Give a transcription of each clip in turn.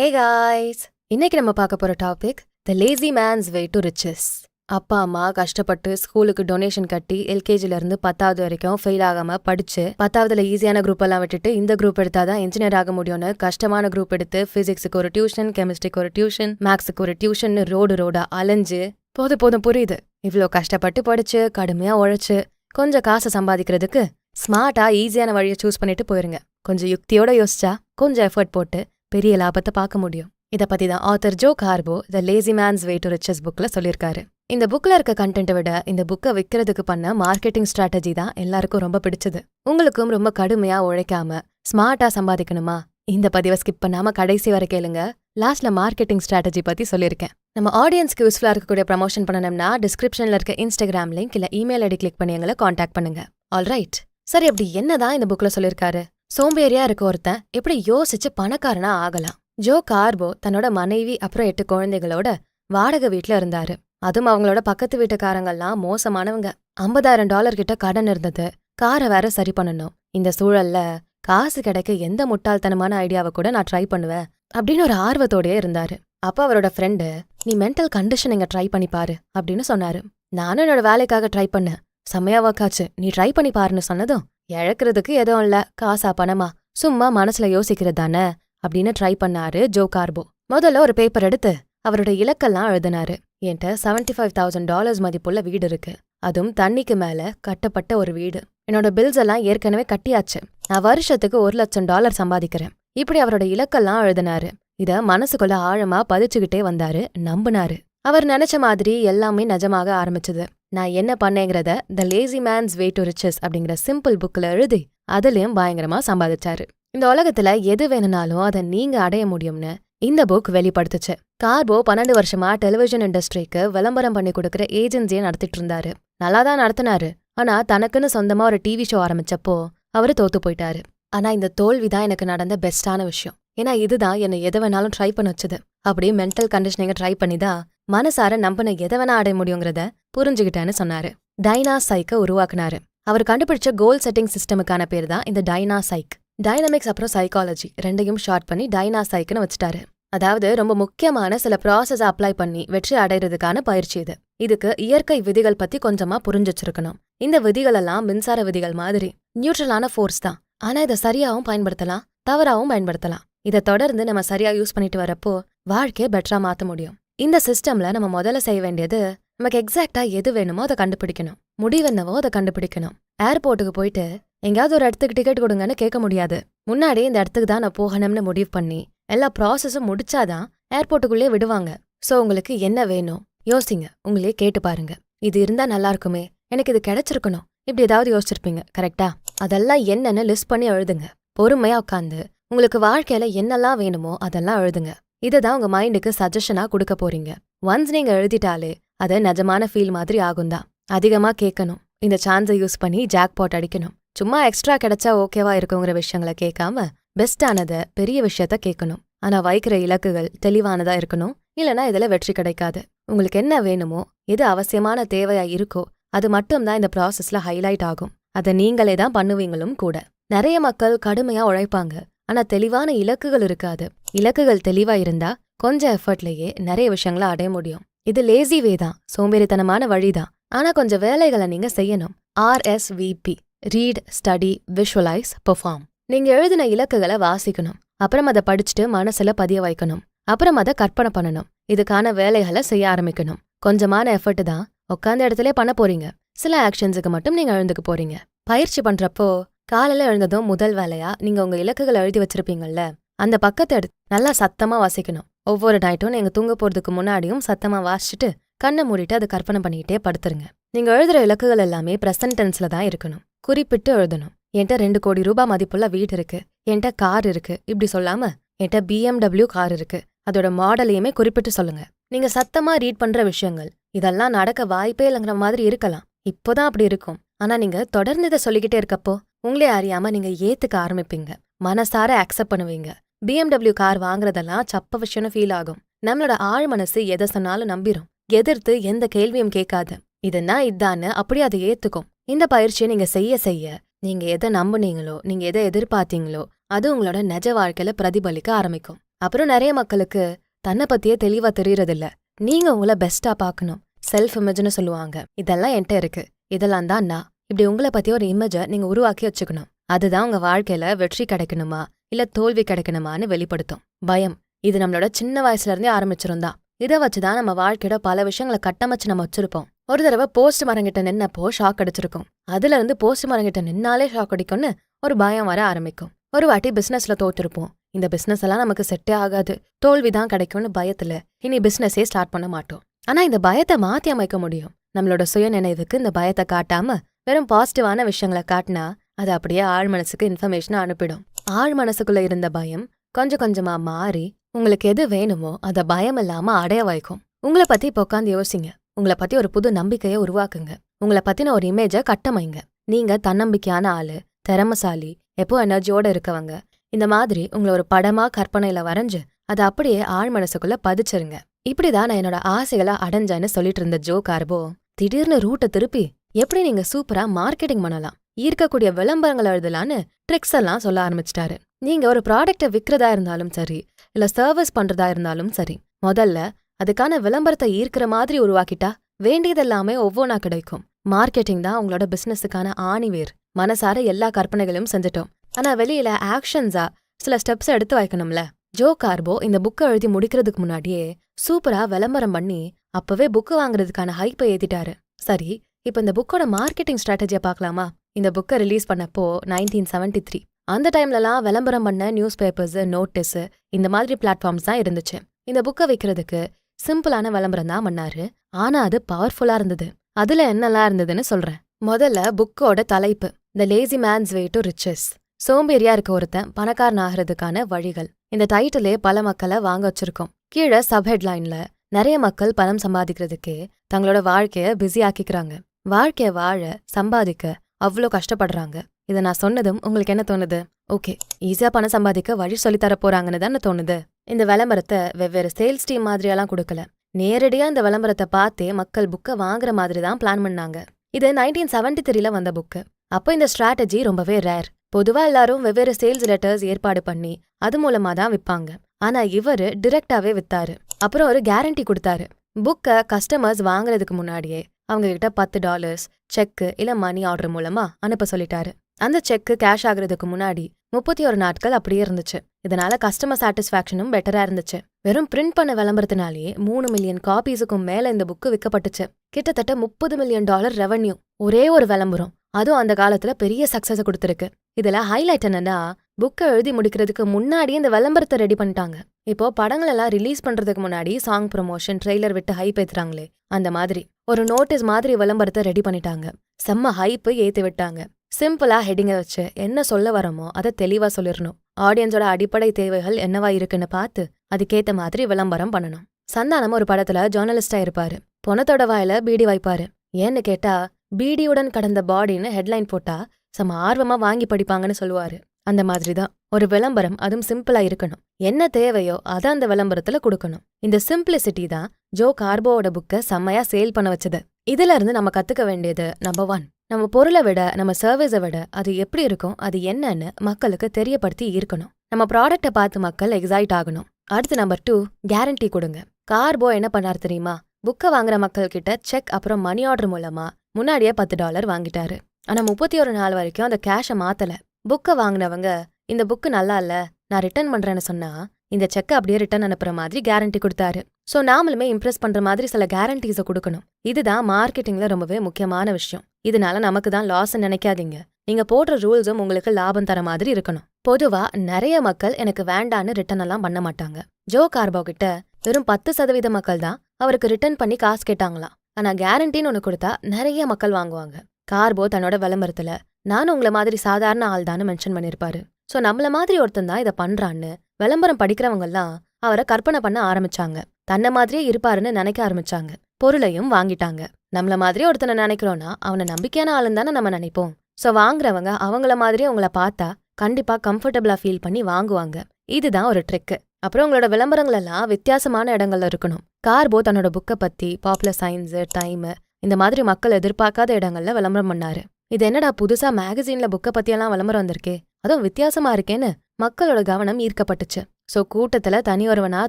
Hey guys இன்னைக்கு நம்ம பார்க்க போற topic the lazy man's way to riches அப்பா அம்மா கஷ்டப்பட்டு ஸ்கூலுக்கு டொனேஷன் கட்டி எல்கேஜில இருந்து பத்தாவது வரைக்கும் ஃபெயில் ஆகாம படிச்சு பத்தாவதுல ஈஸியான குரூப் எல்லாம் விட்டுட்டு இந்த குரூப் எடுத்தாதான் இன்ஜினியர் ஆக முடியும்னு கஷ்டமான குரூப் எடுத்து பிசிக்ஸுக்கு ஒரு டியூஷன் கெமிஸ்ட்ரிக்கு ஒரு டியூஷன் மேக்ஸுக்கு ஒரு டியூஷன் ரோடு ரோடா அலைஞ்சு போதும் போதும் புரியுது. இவ்ளோ கஷ்டப்பட்டு படிச்சு கடுமையா உழைச்சு கொஞ்சம் காசு சம்பாதிக்கிறதுக்கு ஸ்மார்ட்டா ஈஸியான வழியை சூஸ் பண்ணிட்டு போயிருங்க. கொஞ்சம் யுக்தியோட யோசிச்சா கொஞ்சம் எஃபர்ட் போட்டு பெரிய லாபத்தை பார்க்க முடியும். இத பத்தி தான் author Joe Karbo the lazy man's way to riches புக்ல சொல்லியிருக்காரு. இந்த புக்ல இருக்க கண்டென்ட்டை விட இந்த புக்கை விற்கிறதுக்கு பண்ண மார்க்கெட்டிங் ஸ்ட்ராட்டஜி தான் எல்லாருக்கும் ரொம்ப பிடிச்சது. உங்களுக்கும் ரொம்ப கடுமையா உழைக்காம ஸ்மார்ட்டா சம்பாதிக்கணுமா? இந்த பதிவை ஸ்கிப் பண்ணாம கடைசி வரை கேளுங்க. லாஸ்ட்ல மார்க்கெட்டிங் ஸ்ட்ராட்டஜி பத்தி சொல்லியிருக்கேன். நம்ம ஆடியன்ஸ்க்கு யூஸ்ஃபுல்லா இருக்கக்கூடிய ப்ரமோஷன் பண்ணணும்னா டிஸ்கிரிப்ஷன்ல இருக்க இன்ஸ்டாகிராம் லிங்க் இல்ல இமெயில் ஐடி கிளிக் பண்ணி எங்களை காண்டாக்ட் பண்ணுங்க. ஆல் ரைட் சரி அப்படி என்னதான் இந்த புக்ல சொல்லியிருக்காரு? சோம்பேறியா இருக்க ஒருத்தன் எப்படி யோசிச்சு பணக்காரனா ஆகலாம். ஜோ கார்போ தன்னோட மனைவி அப்புறம் எட்டு குழந்தைகளோட வாடகை வீட்ல இருந்தாரு. அதுவும் அவங்களோட பக்கத்து வீட்டுக்காரங்கெல்லாம் மோசமானவங்க. ஐம்பதாயிரம் டாலர் கிட்ட கடன் இருந்தது. காரை வேற சரி பண்ணணும். இந்த சூழல்ல காசு கிடைக்க எந்த முட்டாள்தனமான ஐடியாவை கூட நான் ட்ரை பண்ணுவேன் அப்படின்னு ஒரு ஆர்வத்தோடயே இருந்தாரு. அப்ப அவரோட ஃப்ரெண்டு நீ மென்டல் கண்டிஷன் இங்க ட்ரை பண்ணி பாரு அப்படின்னு சொன்னாரு. நானும் என்னோட வேலைக்காக ட்ரை பண்ணேன். செம்மையா ஒர்க்காச்சு நீ ட்ரை பண்ணி பாருன்னு சொன்னதும் இழக்கிறதுக்கு எதுவும் இல்ல. காசா பணமா? சும்மா மனசுல யோசிக்கிறது தானே? அப்படின்னு ட்ரை பண்ணாரு ஜோ கார்போ. முதல்ல ஒரு பேப்பர் எடுத்து அவரோட இலக்கெல்லாம் எழுதினாரு. என்கிட்ட செவன்டி ஃபைவ் தௌசண்ட் டாலர்ஸ் மதிப்புள்ள வீடு இருக்கு. அதுவும் தண்ணிக்கு மேல கட்டப்பட்ட ஒரு வீடு. என்னோட பில்ஸ் எல்லாம் ஏற்கனவே கட்டியாச்சு. நான் வருஷத்துக்கு ஒரு லட்சம் டாலர் சம்பாதிக்கிறேன். இப்படி அவரோட இலக்கெல்லாம் எழுதினாரு. இத மனசுக்குள்ள ஆழமா பதிச்சுக்கிட்டே வந்தாரு நம்புனாரு. அவர் நினைச்ச மாதிரி எல்லாமே நிஜமாக ஆரம்பிச்சது. நான் என்ன பண்ணேங்கிறத the lazy man's way to riches அப்படிங்கிற சிம்பிள் புக்ல எழுதி அதுலயும் பயங்கரமா சம்பாதிச்சாரு. இந்த உலகத்துல எது வேணும்னாலும் அதை நீங்க அடைய முடியும்னு இந்த புக் வெளிப்படுத்துச்சு. கார்போ பன்னெண்டு வருஷமா டெலிவிஷன் இண்டஸ்ட்ரிக்கு விளம்பரம் பண்ணி கொடுக்கற ஏஜென்சியை நடத்திட்டு இருந்தாரு. நல்லா தான் நடத்தினாரு. ஆனா தனக்குன்னு சொந்தமா ஒரு டிவி ஷோ ஆரம்பிச்சப்போ அவரு தோத்து போயிட்டாரு. ஆனா இந்த தோல்விதான் எனக்கு நடந்த பெஸ்டான விஷயம். ஏன்னா இதுதான் என்னை எதை வேணாலும் ட்ரை பண்ண வச்சது. அப்படியே மென்டல் கண்டிஷனிங்க ட்ரை பண்ணி தான் மனசார நம்பின எதை வேணா அடைய முடியுங்கிறத புரிஞ்சுக்கிட்டேன்னு சொன்னாரு. டைனா சைக்க உருவாக்குனாரு. அவர் கண்டுபிடிச்ச கோல் செட்டிங் சிஸ்டமுக்கான பேர் தான் இந்த டைனா சைக் டைனமிக்ஸ் அப்புறம் சைக்காலஜி ரெண்டையும் ஷார்ட் பண்ணி டைனா சைக்குன்னு வச்சுட்டாரு. அதாவது ரொம்ப முக்கியமான சில ப்ராசஸ் அப்ளை பண்ணி வெற்றி அடைறதுக்கான பயிற்சி இது. இதுக்கு இயற்கை விதிகள் பத்தி கொஞ்சமா புரிஞ்சிச்சிருக்கணும். இந்த விதிகள் எல்லாம் மின்சார விதிகள் மாதிரி. நியூட்ரலான ஃபோர்ஸ் தான். ஆனா இதை சரியாவும் பயன்படுத்தலாம் தவறாவும் பயன்படுத்தலாம். இதை தொடர்ந்து நம்ம சரியா யூஸ் பண்ணிட்டு வரப்போ வாழ்க்கைய பெட்டரா மாத்த முடியும். இந்த சிஸ்டம்ல நம்ம முதல்ல செய்ய வேண்டியது நமக்கு எக்ஸாக்டா எது வேணுமோ அதை கண்டுபிடிக்கணும். முடிவென்னவோ அதை கண்டுபிடிக்கணும். ஏர்போர்ட்டுக்கு போயிட்டு எங்கேயாவது ஒரு இடத்துக்கு டிக்கெட் கொடுங்கன்னு கேட்க முடியாது. முன்னாடி இந்த இடத்துக்கு தான் நான் போகணும்னு முடிவு பண்ணி எல்லா ப்ராசஸும் முடிச்சாதான் ஏர்போர்ட்டுக்குள்ளே விடுவாங்க. சோ உங்களுக்கு என்ன வேணும்? யோசிங்க. உங்களே கேட்டு பாருங்க. இது இருந்தா நல்லா இருக்குமே. எனக்கு இது கிடைச்சிருக்கணும். இப்படி ஏதாவது யோசிச்சிருப்பீங்க. கரெக்டா அதெல்லாம் என்னன்னு லிஸ்ட் பண்ணி எழுதுங்க. பொறுமையா உட்காந்து உங்களுக்கு வாழ்க்கையில என்னெல்லாம் வேணுமோ அதெல்லாம் எழுதுங்க. இதுதான் உங்க மைண்டுக்கு சஜஷனா கொடுக்க போறீங்க. ஒன்ஸ் நீங்க எழுதிட்டாலே அது நிஜமான ஃபீல் மாதிரி ஆகும்தான் அதிகமா கேட்கணும். இந்த சான்ஸை யூஸ் பண்ணி ஜாக்பாட் அடிக்கணும். சும்மா எக்ஸ்ட்ரா கிடைச்சா ஓகேவா இருக்குங்கிற விஷயங்களை கேட்காம பெஸ்டானத பெரிய விஷயத்த கேட்கணும். ஆனா வைக்கிற இலக்குகள் தெளிவானதா இருக்கணும். இல்லனா இதுல வெற்றி கிடைக்காது. உங்களுக்கு என்ன வேணுமோ எது அவசியமான தேவையா இருக்கோ அது மட்டும்தான் இந்த ப்ராசஸ்ல ஹைலைட் ஆகும். அதை நீங்களே தான் பண்ணுவீங்களும் கூட. நிறைய மக்கள் கடுமையா உழைப்பாங்க. ஆனா தெளிவான இலக்குகள் இருக்காது. இலக்குகள் தெளிவா இருந்தா கொஞ்சம் எஃபர்ட்லயே நிறைய விஷயங்களை அடைய முடியும். இது லேசி வே தான் சோம்பேறித்தனமான வழிதான். ஆனா கொஞ்சம் வேலைகளை நீங்க செய்யணும். RSVP read study visualise perform நீங்க எழுதின இலக்குகளை வாசிக்கணும். அப்புறம் அதை படிச்சுட்டு மனசுல பதிய வைக்கணும். அப்புறம் அதை கற்பனை பண்ணணும். இதுக்கான வேலைகளை செய்ய ஆரம்பிக்கணும். கொஞ்சமான எஃபர்ட் தான் உட்காந்த இடத்துல பண்ண போறீங்க. சில ஆக்ஷன்ஸுக்கு மட்டும் நீங்க எழுந்துக்க போறீங்க. பயிற்சி பண்றப்போ காலையில எழுந்ததும் முதல் வேலையா நீங்க உங்க இலக்குகளை எழுதி வச்சிருப்பீங்கல்ல? அந்த பக்கத்தை எடுத்து நல்லா சத்தமா வாசிக்கணும். ஒவ்வொரு நைட்டும் நீங்க தூங்க போறதுக்கு முன்னாடியும் சத்தமா வாசிச்சுட்டு கண்ணை மூடிட்டு அதை கற்பனை பண்ணிக்கிட்டே படுத்துருங்க. நீங்க எழுதுற இலக்குகள் எல்லாமே பிரசன்ட் டென்ஸ்ல தான் இருக்கணும். குறிப்பிட்டு எழுதணும். என்கிட்ட ரெண்டு கோடி ரூபாய் மதிப்புள்ள வீடு இருக்கு. என்கிட்ட கார் இருக்கு. இப்படி சொல்லாம என்கிட்ட பிஎம்டபிள்யூ கார் இருக்கு. அதோட மாடலையுமே குறிப்பிட்டு சொல்லுங்க. நீங்க சத்தமா ரீட் பண்ற விஷயங்கள் இதெல்லாம் நடக்க வாய்ப்பே இல்லைங்கிற மாதிரி இருக்கலாம். இப்போதான் அப்படி இருக்கும். ஆனா நீங்க தொடர்ந்து இதை சொல்லிக்கிட்டே இருக்கப்போ உங்களே அறியாம நீங்க ஏத்துக்க ஆரம்பிப்பீங்க. மனசார அக்செப்ட் பண்ணுவீங்க. பிஎம்டபிள்யூ கார் வாங்குறதெல்லாம் சப்ப விஷயம்னு ஃபீல் ஆகும். நம்மளோட ஆழ் மனசு எதை சொன்னாலும் நம்பிரும். எதிர்த்து எந்த கேள்வியும் கேட்காது. இதுனா இதான்னு அப்படி அதை ஏத்துக்கும். இந்த பயிற்சியை நீங்க செய்ய செய்ய நீங்க எதை நம்புனீங்களோ நீங்க எதை எதிர்பார்த்தீங்களோ அது உங்களோட நிஜ வாழ்க்கையில பிரதிபலிக்க ஆரம்பிக்கும். அப்புறம் நிறைய மக்களுக்கு தன்னை பத்தியே தெளிவா தெரியறதில்ல. நீங்க உங்களை பெஸ்டா பார்க்கணும். செல்ஃப் இமேஜ்னு சொல்லுவாங்க. இதெல்லாம் என்கிட்ட இருக்கு. இதெல்லாம் தான் நான். இப்படி உங்களை பத்தி ஒரு இமேஜை நீங்க உருவாக்கி வச்சுக்கணும். அதுதான் உங்க வாழ்க்கையில வெற்றி கிடைக்கணுமா? இல்ல தோல்வி கிடைக்கணுமான்னு வெளிப்படுத்தும். பயம். இது நம்மளோட சின்ன வயசுல இருந்தே ஆரம்பிச்சிருந்தா. இதை வச்சுதான் நம்ம வாழ்க்கையோட பல விஷயங்களை கட்டமைச்சு நம்ம வச்சிருப்போம். ஒரு தடவை போஸ்ட் மரங்கிட்ட நின்னப்போ ஷாக் அடிச்சிருக்கும். அதுல இருந்து போஸ்ட் மரங்கிட்ட நின்னாலே ஷாக் அடிக்கும்னு ஒரு பயம் வர ஆரம்பிக்கும். ஒரு வாட்டி பிசினஸ்ல தோத்திருப்போம். இந்த பிசினஸ் எல்லாம் நமக்கு செட்டே ஆகாது. தோல்விதான் கிடைக்கும்னு பயத்துல. இனி பிசினஸே ஸ்டார்ட் பண்ண மாட்டோம். ஆனா இந்த பயத்தை மாத்தி அமைக்க முடியும். நம்மளோட சுய நினைவுக்கு இந்த பயத்தை காட்டாம வெறும் பாசிட்டிவான விஷயங்களை காட்டினா அது அப்படியே ஆழ் மனசுக்கு இன்ஃபர்மேஷனை அனுப்பிடும். ஆழ் மனசுக்குள்ள இருந்த பயம் கொஞ்சம் கொஞ்சமா மாறி உங்களுக்கு எது வேணுமோ அத பயம் இல்லாம அடைய வைக்கும். உங்களை பத்தி இப்ப உட்காந்து யோசிங்க. உங்களை பத்தி ஒரு புது நம்பிக்கையை உருவாக்குங்க. உங்களை பத்தின ஒரு இமேஜை கட்டமைங்க நீங்க தன்னம்பிக்கையான ஆளு திறமசாலி எப்போ எனர்ஜியோட இருக்கவங்க. இந்த மாதிரி உங்களை ஒரு படமா கற்பனையில வரைஞ்சு அதை அப்படியே ஆழ் மனசுக்குள்ள பதிச்சிருங்க. இப்படிதான் நான் என்னோட ஆசைகளை அடைஞ்சேன்னு சொல்லிட்டு இருந்த ஜோ கார்போ திடீர்னு ரூட்டை திருப்பி எப்படி நீங்க சூப்பரா மார்க்கெட்டிங் பண்ணலாம்? ஈர்க்கக்கூடிய விளம்பரங்கள் எழுதலான்னு ட்ரிக்ஸ் எல்லாம் சொல்ல ஆரம்பிச்சிட்டாரு. நீங்க ஒரு ப்ராடக்ட்டை விற்கிறதா இருந்தாலும் சரி இல்ல சர்வீஸ் பண்றதா இருந்தாலும் சரி முதல்ல அதுக்கான விளம்பரத்தை ஈர்க்கிற மாதிரி உருவாக்கிட்டா வேண்டியதெல்லாமே ஒவ்வொன்றா கிடைக்கும். மார்க்கெட்டிங் தான் உங்களோட பிசினஸுக்கான ஆணிவேர். மனசார எல்லா கற்பனைகளும் செஞ்சிட்டோம். ஆனா வெளியில ஆக்ஷன்ஸா சில ஸ்டெப்ஸ் எடுத்து வைக்கணும்ல. ஜோ கார்போ இந்த புக்கை எழுதி முடிக்கிறதுக்கு முன்னாடியே சூப்பரா விளம்பரம் பண்ணி அப்பவே புக்கு வாங்குறதுக்கான ஹைப்பை ஏத்திட்டாரு. சரி இப்ப இந்த புக்கோட மார்க்கெட்டிங் ஸ்ட்ராட்டஜியை பார்க்கலாமா? இந்த புக்கை ரிலீஸ் பண்ணப்போ நைன்டீன் செவன்டி த்ரீ அந்த டைம்லலாம் விளம்பரம் பண்ண நியூஸ் பேப்பர்ஸ் நோட்டீஸ் இந்த மாதிரி பிளாட்ஃபார்ம்ஸ் தான் இருந்துச்சு. இந்த புக்கை விற்கிறதுக்கு சிம்பிளான விளம்பரம் தான் பண்ணாரு. ஆனா அது பவர்ஃபுல்லா இருந்தது. அதுல என்னெல்லாம் இருந்ததுன்னு சொல்றேன். முதல்ல புக்கோட தலைப்பு the lazy man's way to riches சோம்பேறியா இருக்க ஒருத்தன் பணக்காரன் ஆகிறதுக்கான வழிகள். இந்த டைட்டிலே பல மக்களை வாங்க வச்சிருக்கோம். கீழே சப் ஹெட்லைன்ல நிறைய மக்கள் பணம் சம்பாதிக்கிறதுக்கே தங்களோட வாழ்க்கைய பிஸி ஆக்கிக்கிறாங்க. வாழ்க்கைய வாழ சம்பாதிக்க அவ்வளோ கஷ்டப்படுறாங்க. இதை நான் சொன்னதும் உங்களுக்கு என்ன தோணுது? ஓகே ஈஸியா பணம் சம்பாதிக்க வழி சொல்லித்தர போறாங்கன்னு தானே தோணுது. இந்த விளம்பரத்தை வெவ்வேறு சேல்ஸ் டீம் மாதிரியெல்லாம் கொடுக்கல. நேரடியா இந்த விளம்பரத்தை பார்த்தே மக்கள் புக்கை வாங்குற மாதிரி தான் பிளான் பண்ணாங்க. இது நைன்டீன் செவன்டி த்ரீல வந்த புக்கு அப்போ இந்த ஸ்ட்ராட்டஜி ரொம்பவே ரேர் பொதுவா எல்லாரும் வெவ்வேறு சேல்ஸ் லெட்டர்ஸ் ஏற்பாடு பண்ணி அது மூலமா தான் விப்பாங்க. ஆனா இவரு டிரெக்டாவே வித்தாரு. அப்புறம் ஒரு கேரண்டி கொடுத்தாரு. புக்கை கஸ்டமர்ஸ் வாங்குறதுக்கு முன்னாடியே அவங்க கிட்ட பத்து டாலர்ஸ் செக்கு இல்ல மணி ஆர்டர் மூலமா அனுப்ப சொல்லிட்டாரு. அந்த செக்கு கேஷ் ஆகுறதுக்கு முன்னாடி முப்பத்தி ஒரு நாட்கள் அப்படியே இருந்துச்சு. இதனால கஸ்டமர் சாட்டிஸ்ஃபேக்ஷனும் பெட்டரா இருந்துச்சு. வெறும் பிரிண்ட் பண்ண விளம்பரத்தினாலேயே மூணு மில்லியன் காப்பீஸுக்கும் மேல இந்த புக்கு விற்கப்பட்டுச்சு. கிட்டத்தட்ட முப்பது மில்லியன் டாலர் ரெவன்யூ ஒரே ஒரு விளம்பரம். அதுவும் அந்த காலத்துல பெரிய சக்சஸ் கொடுத்துருக்கு. இதுல ஹைலைட் என்னன்னா புக்கை எழுதி முடிக்கிறதுக்கு முன்னாடி இந்த விளம்பரத்தை ரெடி பண்ணிட்டாங்க. இப்போ படங்களெல்லாம் ரிலீஸ் பண்றதுக்கு முன்னாடி சாங் ப்ரொமோஷன் ட்ரெய்லர் விட்டு ஹைப் ஏத்துறாங்களே அந்த மாதிரி. ஒரு நோட்டீஸ் மாதிரி விளம்பரத்தை ரெடி பண்ணிட்டாங்க. செம்ம ஹைப்பு ஏத்தி விட்டாங்க. சிம்பிளா ஹெட்டிங்க வச்சு என்ன சொல்ல வரமோ அதை தெளிவா சொல்லிடணும். ஆடியன்ஸோட அடிப்படை தேவைகள் என்னவா இருக்குன்னு பார்த்து அதுக்கேத்த மாதிரி விளம்பரம் பண்ணணும். சந்தானம் ஒரு படத்துல ஜேர்னலிஸ்டா இருப்பாரு. பொணத்தோட வாயில பீடி வைப்பாரு ஏன்னு கேட்டா பீடியுடன் கடந்த பாடின்னு ஹெட்லைன் போட்டா செம ஆர்வமா வாங்கி படிப்பாங்கன்னு சொல்லுவாரு. அந்த மாதிரி தான். ஒரு விளம்பரம் அதுவும் சிம்பிளா இருக்கணும். என்ன தேவையோ அதை அந்த விளம்பரத்துல கொடுக்கணும். இந்த சிம்பிளிசிட்டி தான் ஜோ கார்போவோட புக்கை செம்மையா சேல் பண்ண வச்சது. இதுல இருந்து நம்ம கத்துக்க வேண்டியது நம்பர் ஒன் நம்ம பொருளை விட நம்ம சர்வீஸை விட அது எப்படி இருக்கும் அது என்னன்னு மக்களுக்கு தெரியப்படுத்தி இருக்கணும் நம்ம ப்ராடக்ட்டை பார்த்து மக்கள் எக்ஸைட் ஆகணும். அடுத்து நம்பர் டூ கேரண்டி கொடுங்க. கார்போ என்ன பண்ணாரு தெரியுமா? புக்கை வாங்குற மக்கள் கிட்ட செக் அப்புறம் மணி ஆர்டர் மூலமா முன்னாடியே பத்து டாலர் வாங்கிட்டாரு. ஆனா முப்பத்தி ஒரு நாள் வரைக்கும் அந்த கேஷை மாத்தல. புக்கை வாங்கினவங்க இந்த புக்கு நல்லா இல்ல நான் ரிட்டர்ன் பண்றேன்னு சொன்னா இந்த செக்கை அப்படியே ரிட்டர்ன் அனுப்புற மாதிரி கேரண்டி கொடுத்தாரு. சோ நாமளுமே இம்ப்ரெஸ் பண்ற மாதிரி சில கேரண்டிஸை கொடுக்கணும். இதுதான் மார்க்கெட்டிங்ல ரொம்பவே முக்கியமான விஷயம். இதனால நமக்கு தான் லாஸ் நினைக்காதீங்க. நீங்க போடுற ரூல்ஸும் உங்களுக்கு லாபம் தர மாதிரி இருக்கணும். பொதுவா நிறைய மக்கள் எனக்கு வேண்டான்னு ரிட்டர்ன் எல்லாம் பண்ண மாட்டாங்க. ஜோ கார்போ கிட்ட வெறும் பத்து சதவீத மக்கள் தான் அவருக்கு ரிட்டர்ன் பண்ணி காசு கேட்டாங்களாம். ஆனா கேரண்டின்னு ஒன்னு கொடுத்தா நிறைய மக்கள் வாங்குவாங்க. கார்போ தன்னோட விளம்பரத்துல நானும் உங்களை மாதிரி சாதாரண ஆள் தான் மென்ஷன் பண்ணிருப்பாரு. சோ நம்மள மாதிரி ஒருத்தன் தான் இதை பண்றான்னு விளம்பரம் படிக்கிறவங்கெல்லாம் அவரை கற்பனை பண்ண ஆரம்பிச்சாங்க. தன்னை மாதிரியே இருப்பாருன்னு நினைக்க ஆரம்பிச்சாங்க. பொருளையும் வாங்கிட்டாங்க. நம்மள மாதிரியே ஒருத்தனை நினைக்கிறோன்னா அவனை நம்பிக்கையான ஆளுன்னு தானே நம்ம நினைப்போம். சோ வாங்குறவங்க அவங்கள மாதிரியே உங்களை பார்த்தா கண்டிப்பா கம்ஃபர்டபுளா ஃபீல் பண்ணி வாங்குவாங்க. இதுதான் ஒரு ட்ரிக்கு அப்புறம் உங்களோட விளம்பரங்கள் எல்லாம் வித்தியாசமான இடங்கள்ல இருக்கணும். கார்போ தன்னோட புக்கை பத்தி பாப்புலர் சயின்ஸ் டைம் இந்த மாதிரி மக்கள் எதிர்பார்க்காத இடங்கள்ல விளம்பரம் பண்ணாரு. இது என்னடா புதுசா மேகசீன்ல புக்கை பத்தியெல்லாம் விளம்பரம் வந்திருக்கே? அதுவும் வித்தியாசமா இருக்கேன்னு மக்களோட கவனம் ஈர்க்கப்பட்டுச்சு. ஸோ கூட்டத்துல தனி ஒருவனா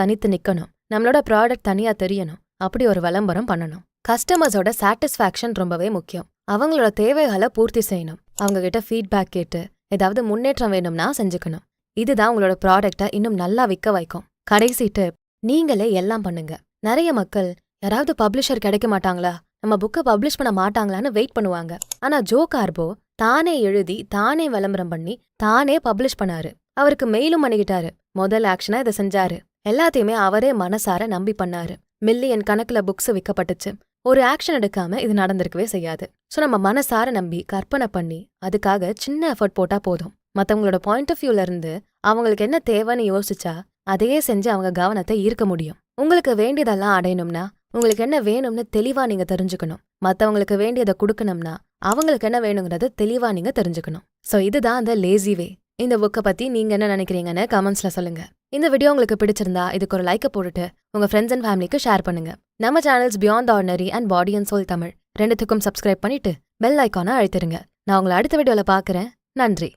தனித்து நிக்கணும். நம்மளோட ப்ராடக்ட் தனியா தெரியணும். அப்படி ஒரு விளம்பரம் பண்ணணும். கஸ்டமர்ஸோட சாட்டிஸ்ஃபேக்ஷன் ரொம்பவே முக்கியம். அவங்களோட தேவைகளை பூர்த்தி செய்யணும். அவங்க கிட்ட ஃபீட்பேக் கேட்டு ஏதாவது முன்னேற்றம் வேணும்னா செஞ்சுக்கணும். இதுதான் உங்களோட ப்ராடக்டை இன்னும் நல்லா விற்க வைக்கும். கடைசி டிப் நீங்களே எல்லாம் பண்ணுங்க. நிறைய மக்கள் யாராவது பப்ளிஷர் கிடைக்க மாட்டாங்களா? நம்ம புக்கை பப்ளிஷ் பண்ண மாட்டாங்களான்னு வெயிட் பண்ணுவாங்க. ஆனா ஜோ கார்போ தானே எழுதி தானே விளம்பரம் பண்ணி தானே பப்ளிஷ் பண்ணாரு. அவருக்கு மெயிலும் பண்ணிக்கிட்டாரு முதல் ஆக்ஷனா இதை செஞ்சாரு. எல்லாத்தையுமே அவரே மனசார நம்பி பண்ணாரு. மில்லியன் கணக்குல புக்ஸ் விற்கப்பட்டுச்சு ஒரு ஆக்ஷன் எடுக்காம இது நடந்திருக்கவே செய்யாது. சோ நம்ம மனசார நம்பி கற்பனை பண்ணி அதுக்காக சின்ன எஃபர்ட் போட்டா போதும். மத்தவங்களோட பாயிண்ட் ஆஃப் வியூல இருந்து அவங்களுக்கு என்ன தேவைன்னு யோசிச்சா அதையே செஞ்சு அவங்க கவனத்தை ஈர்க்க முடியும். உங்களுக்கு வேண்டியதெல்லாம் அடையணும்னா உங்களுக்கு என்ன வேணும்னு தெளிவா நீங்க தெரிஞ்சுக்கணும். மத்தவங்களுக்கு வேண்டியதை கொடுக்கணும்னா அவங்களுக்கு என்ன வேணுங்கிறத தெளிவா நீங்க தெரிஞ்சுக்கணும். சோ இதுதான் அந்த லேசி வே இந்த புக்கை பத்தி நீங்க என்ன நினைக்கிறீங்கன்னு கமெண்ட்ஸ்ல சொல்லுங்க. இந்த வீடியோ உங்களுக்கு பிடிச்சிருந்தா இதுக்கு ஒரு லைக்கை போட்டுட்டு உங்க ஃப்ரெண்ட்ஸ் அண்ட் ஃபேமிலிக்கு ஷேர் பண்ணுங்க. நம்ம channels beyond ordinary and body and soul Tamil ரெண்டுத்துக்கும் சப்ஸ்கிரைப் பண்ணிட்டு பெல் ஐக்கானை அழுத்திருங்க. நான் உங்களை அடுத்த வீடியோவில் பார்க்குறேன். நன்றி.